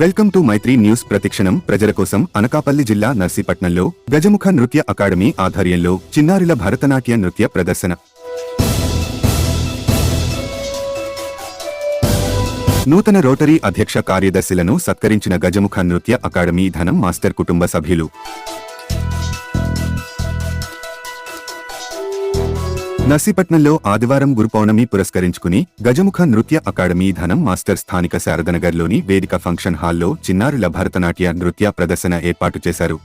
Welcome to Mythri news ప్రతిక్షణం. ప్రజల కోసం అనకాపల్లి జిల్లా నర్సీపట్నంలో గజముఖ నృత్య అకాడమీ ఆధ్వర్యంలో చిన్నారుల భరతనాట్య నృత్య ప్రదర్శన. నూతన రోటరీ అధ్యక్ష కార్యదర్శులను సత్కరించిన గజముఖ నృత్య అకాడమీ ధనం మాస్టర్ కుటుంబ సభ్యులు. నర్సీపట్నంలో ఆదివారం గురుపౌర్ణమి పురస్కరించుకుని గజముఖ నృత్య అకాడమీ ధనం మాస్టర్ స్థానిక శారదనగర్లోని వేదిక ఫంక్షన్ హాల్లో చిన్నారుల భరతనాట్య నృత్య ప్రదర్శన ఏర్పాటు చేశారు.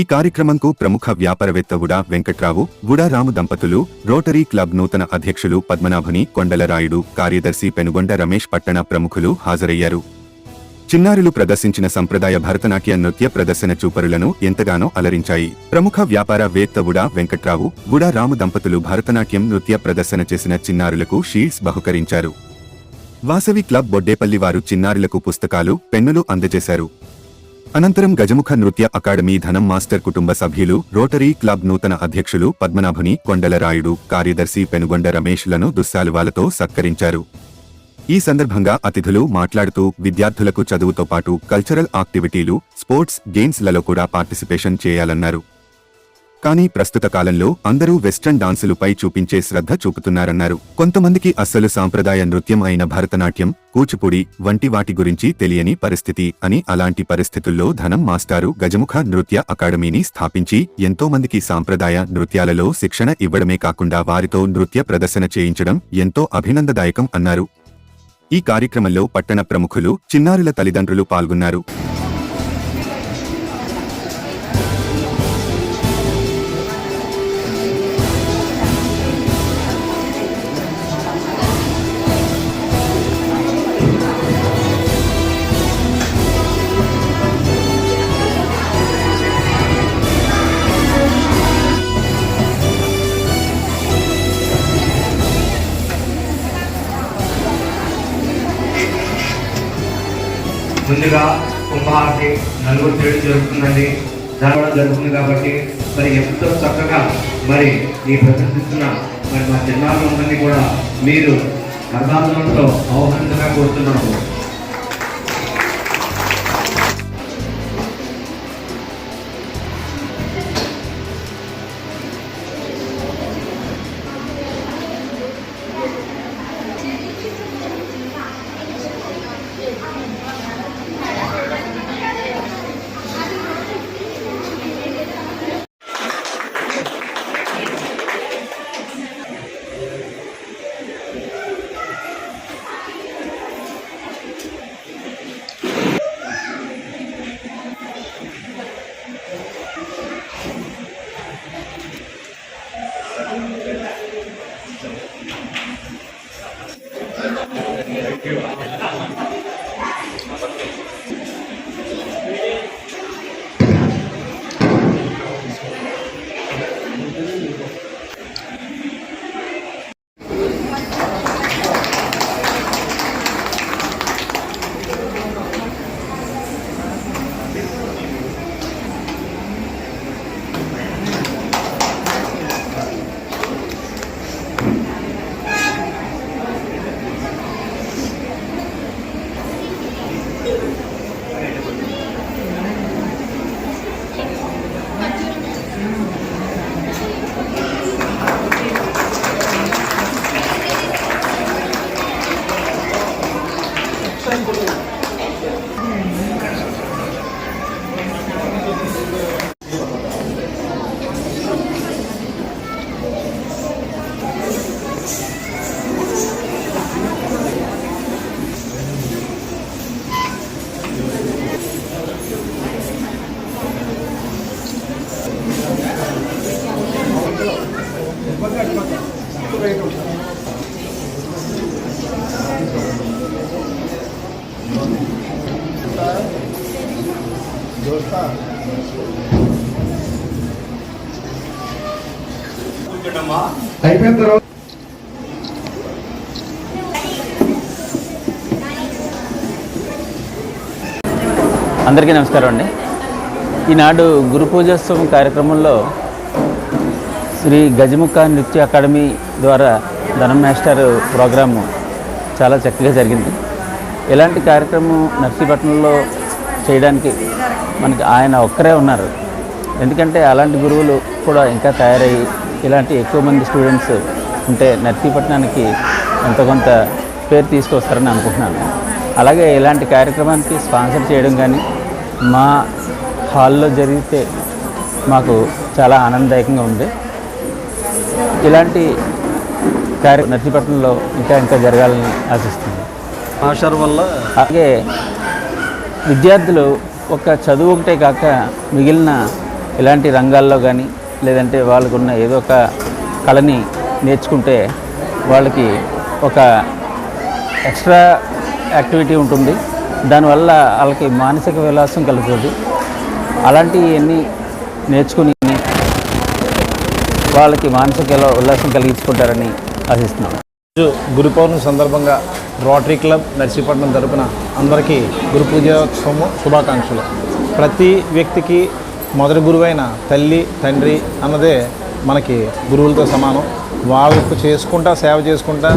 ఈ కార్యక్రమంకు ప్రముఖ వ్యాపారవేత్త ఉడా వెంకట్రావు ఉడా రాము దంపతులు రోటరీ క్లబ్ నూతన అధ్యక్షులు పద్మనాభుని కొండలరాయుడు కార్యదర్శి పెనుగొండ రమేష్ పట్టణ ప్రముఖులు హాజరయ్యారు. చిన్నారులు ప్రదర్శించిన సంప్రదాయ భరతనాట్య నృత్య ప్రదర్శన చూపరులను ఎంతగానో అలరించాయి. ప్రముఖ వ్యాపార వేత్త ఉడా వెంకట్రావు గుడా రాము దంపతులు భరతనాట్యం నృత్య ప్రదర్శన చేసిన చిన్నారులకు షీల్డ్స్ బహుకరించారు. వాసవి క్లబ్ బొడ్డేపల్లి వారు చిన్నారులకు పుస్తకాలు పెన్నులు అందజేశారు. అనంతరం గజముఖ నృత్య అకాడమీ ధనం మాస్టర్ కుటుంబ సభ్యులు రోటరీ క్లబ్ నూతన అధ్యక్షులు పద్మనాభుని కొండలరాయుడు కార్యదర్శి పెనుగొండ రమేష్లను దుస్సాలువాలతో సత్కరించారు. ఈ సందర్భంగా అతిథులు మాట్లాడుతూ విద్యార్థులకు చదువుతో పాటు కల్చరల్ యాక్టివిటీలు స్పోర్ట్స్ గేమ్స్లలో కూడా పార్టిసిపేషన్ చేయాలన్నారు. కానీ ప్రస్తుత కాలంలో అందరూ వెస్ట్రన్ డాన్సులపై చూపించే శ్రద్ధ చూపుతున్నారన్నారు. కొంతమందికి అస్సలు సాంప్రదాయ నృత్యం అయిన భరతనాట్యం కూచిపూడి వంటి వాటి గురించి తెలియని పరిస్థితి అని అలాంటి పరిస్థితుల్లో ధనం మాస్టారు గజముఖ నృత్య అకాడమీని స్థాపించి ఎంతో మందికి సాంప్రదాయ నృత్యాలలో శిక్షణ ఇవ్వడమే కాకుండా వారితో నృత్య ప్రదర్శన చేయించడం ఎంతో అభినందదాయకం అన్నారు. ఈ కార్యక్రమంలో పట్టణ ప్రముఖులు చిన్నారుల తల్లిదండ్రులు పాల్గొన్నారు. ముందుగా కుంభహారతి నలుగురు తేడు జరుగుతుందండి. జరగడం జరుగుతుంది కాబట్టి మరి ఎంతో చక్కగా మరి ఈ ప్రదర్శిస్తున్న మరి మా చిన్నారులందరినీ కూడా మీరు అర్ధాంతంతో ఆహ్వానించగా కోరుతున్నాము. you. అయిపోయిన తర్వాత అందరికీ నమస్కారం అండి. ఈనాడు గురు పూజోత్సవం కార్యక్రమంలో శ్రీ గజముఖ నృత్య అకాడమీ ద్వారా ధనం మాస్టర్ ప్రోగ్రాము చాలా చక్కగా జరిగింది. ఇలాంటి కార్యక్రమం నర్సీపట్నంలో చేయడానికి మనకి ఆయన ఒక్కరే ఉన్నారు. ఎందుకంటే అలాంటి గురువులు కూడా ఇంకా తయారయ్యి ఇలాంటి ఎక్కువ మంది స్టూడెంట్స్ ఉంటే నర్సీపట్నానికి ఎంత కొంత పేరు తీసుకొస్తారని అనుకుంటున్నాను. అలాగే ఇలాంటి కార్యక్రమానికి స్పాన్సర్ చేయడం కానీ మా హాల్లో జరిగితే మాకు చాలా ఆనందదాయకంగా ఉంది. ఇలాంటి కార్య నర్సీపట్నంలో ఇంకా ఇంకా జరగాలని ఆశిస్తుంది. ఆషర్ వల్ల అలాగే విద్యార్థులు ఒక చదువు ఒకటే కాక మిగిలిన ఇలాంటి రంగాల్లో కానీ లేదంటే వాళ్ళకున్న ఏదో ఒక కళని నేర్చుకుంటే వాళ్ళకి ఒక ఎక్స్ట్రా యాక్టివిటీ ఉంటుంది. దానివల్ల వాళ్ళకి మానసిక విలాసం కలుగుతుంది. అలాంటివన్నీ నేర్చుకుని వాళ్ళకి మానసిక ఉల్లాసం కలిగించుకుంటారని ఆశిస్తున్నాను ఈరోజు గురు పౌర్ణమి సందర్భంగా రోటరీ క్లబ్ నర్సీపట్నం తరపున అందరికీ గురు పూజోత్సవం శుభాకాంక్షలు. ప్రతి వ్యక్తికి మొదటి గురువైన తల్లి తండ్రి అన్నదే మనకి గురువులతో సమానం. వాళ్ళకు చేసుకుంటా సేవ చేసుకుంటా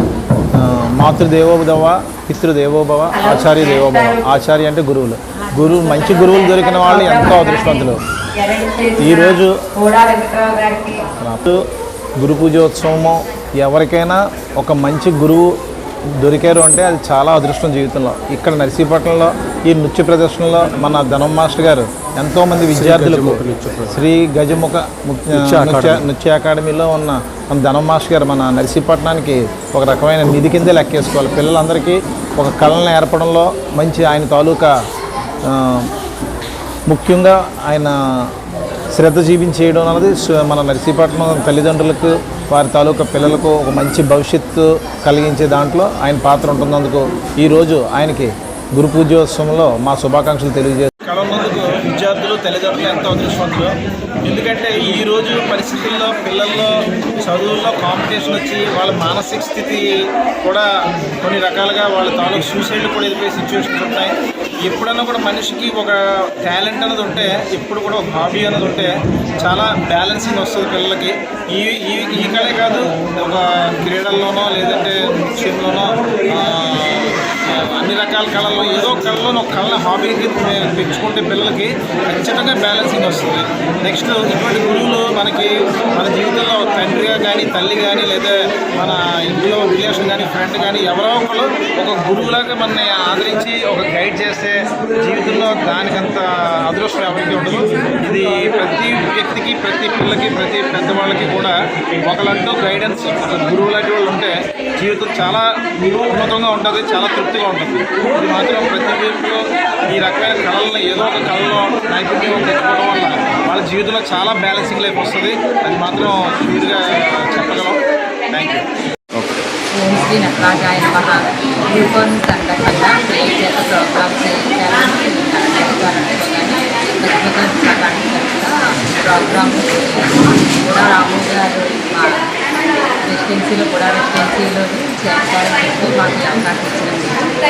మాతృదేవోభవ పితృదేవోభవ ఆచార్య దేవోభవ ఆచార్య అంటే గురువులు. గురువు మంచి గురువులు దొరికిన వాళ్ళు ఎంతో అదృష్టవంతులు. ఈరోజు గురు పూజోత్సవము ఎవరికైనా ఒక మంచి గురువు దొరికారు అంటే అది చాలా అదృష్టం జీవితంలో. ఇక్కడ నర్సీపట్నంలో ఈ నృత్య ప్రదర్శనలో మన ధనం మాస్టర్ గారు ఎంతోమంది విద్యార్థులకు శ్రీ గజముఖ నృత్య నృత్య అకాడమీలో ఉన్న మన ధనం మాస్టర్ గారు మన నర్సీపట్నానికి ఒక రకమైన నిధి కిందే లెక్కేసుకోవాలి. పిల్లలందరికీ ఒక కళను ఏర్పడంలో మంచి ఆయన తాలూకా ముఖ్యంగా ఆయన శ్రద్ధ చూపించేయడం అన్నది మన నర్సీపట్నం తల్లిదండ్రులకు వారి తాలూకా పిల్లలకు ఒక మంచి భవిష్యత్తు కలిగించే దాంట్లో ఆయన పాత్ర ఉంటున్నందుకు ఈరోజు ఆయనకి గురు పూజోత్సవంలో మా శుభాకాంక్షలు తెలియజేస్తాం కళన్నందుకు విద్యార్థులు తల్లిదండ్రులు ఎంతో అదృష్టవంతులు. ఎందుకంటే ఈరోజు పరిస్థితుల్లో పిల్లల్లో చదువుల్లో కాంపిటీషన్ వచ్చి వాళ్ళ మానసిక స్థితి కూడా కొన్ని రకాలుగా వాళ్ళ తాలూకు సూసైడ్లు కూడా ఎదిపే సిచ్యువేషన్స్ ఉన్నాయి. ఎప్పుడన్నా కూడా మనిషికి ఒక టాలెంట్ అనేది ఉంటే ఎప్పుడు కూడా ఒక హాబీ అనేది ఉంటే చాలా బ్యాలెన్సింగ్ వస్తుంది పిల్లలకి. ఈ ఈ ఈ కళే కాదు ఒక క్రీడల్లోనో లేదంటే నృత్యంలోనో అన్ని రకాల కళల్లో ఏదో ఒక కళలో ఒక కళ హాబీకి పెంచుకుంటే పిల్లలకి ఖచ్చితంగా బ్యాలెన్సింగ్ వస్తుంది. నెక్స్ట్ ఇటువంటి గురువులు మనకి మన జీవితంలో ఒక తండ్రిగా కానీ తల్లి కానీ లేదా మన ఇంట్లో రిలేషన్ కానీ ఫ్రెండ్ కానీ ఎవరో ఒకరు ఒక గురువులాగా మనని ఆదరించి ఒక గైడ్ చేస్తే జీవితంలో దానికంత అదృష్టం ఎవరికి ఉండదు. ఇది ప్రతి వ్యక్తికి ప్రతి పిల్లకి ప్రతి పెద్దవాళ్ళకి కూడా ఒకలంటూ గైడెన్స్ ఒక గురువు లాంటి వాళ్ళు ఉంటే జీవితం చాలా ఉన్నతంగా ఉంటుంది చాలా తృప్తిగా ఉంటుంది. ఇది మాత్రం ప్రతి వ్యక్తిలో ఈ రకమైన కళలను ఏదో ఒక కళలో నైపుణ్యం తెచ్చుకోవడం వల్ల వాళ్ళ జీవితంలో చాలా బ్యాలెన్సింగ్ లైఫ్ వస్తుంది. అది మాత్రం షూర్గా చెప్పగలం. Thank you okay. శ్రీ నటరాజాయ నమ ప్రేమ చేత ప్రోగ్రామ్స్ ప్రోగ్రామ్ కూడా రాము గారు మా రెసిడెన్సీలో కూడా రెసిడెన్సీలో చేస్తారని చెప్పి మాకు అవకాశం ఇచ్చినందుకు కూడా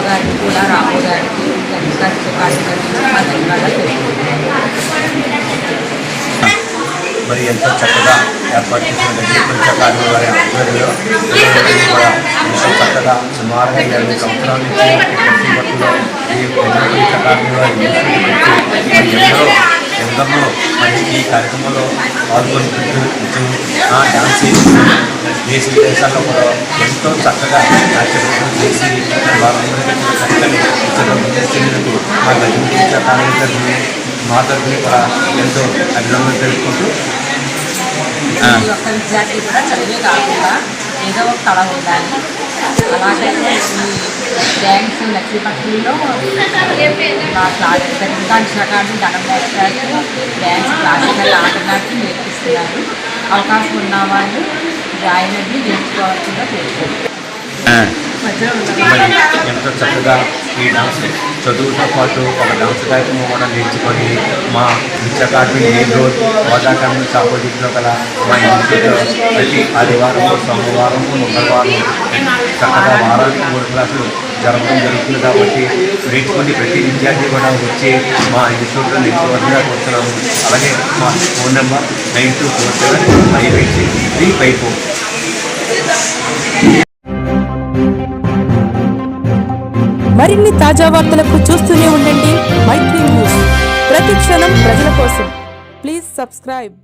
గారికి కూడా రాము గారికి గారికి మరి ఎంతో చక్కగా ఏర్పాటు చేసిన గజపతి వారి ఆధ్వర్యంలో కూడా ఎంతో చక్కగా సుమారుగా ఇరవై సంవత్సరాల నుంచి ఈ వారి సందర్భంలో మరి ఈ కార్యక్రమంలో పాల్గొంటూ ఆ డాన్స్ చేసి దేశ విదేశాల్లో కూడా ఎంతో చక్కగా కార్యక్రమం చేసి వారందరికీ చక్కని ఇతర మా గజపతి అకాడమీ మా తరఫున కూడా ఎంతో అభినందనలు తెలుపుకుంటూ ప్రతి ఒక్క విద్యార్థి కూడా చదివే కాకుండా ఏదో ఒక కళ ఉండాలి. అలాగే డ్యాన్స్ నర్సీపట్నంలో మా క్లాస్ ఇంకా కానీ ధనం డ్యాన్స్ క్లాసికల్ ఆటనాటి నేర్పిస్తున్నారు అవకాశం ఉన్న వాళ్ళు జాయిన్ అయ్యి నేర్చుకోవాల్సిందిగా తెలుసుకుంటారు ఎంతో చక్కగా ఈ డాన్స్ చదువుతో పాటు ఒక డాన్స్ కార్యక్రమం కూడా నేర్చుకొని మా విద్య అకాడమీ మెయిన్ రోడ్ వాటాకాడమీ ఆపోజిట్లో గల మా ఇన్స్టిట్యూట్లో ప్రతి ఆదివారం సోమవారం మంగళవారం చక్కగా వారానికి మూడు క్లాసులు జరగడం జరుగుతుంది కాబట్టి నేర్చుకుని ప్రతి విద్యార్థి కూడా వచ్చి మా ఇన్స్టిట్యూట్లో నేర్చుకోవాలని కోరుతున్నాము అలాగే మా phone number nine two four seven five eight six three five four. మరిన్ని తాజా వార్తలకు చూస్తూనే ఉండండి మైత్రి న్యూస్. ప్రతి క్షణం ప్రజల కోసం. Please subscribe.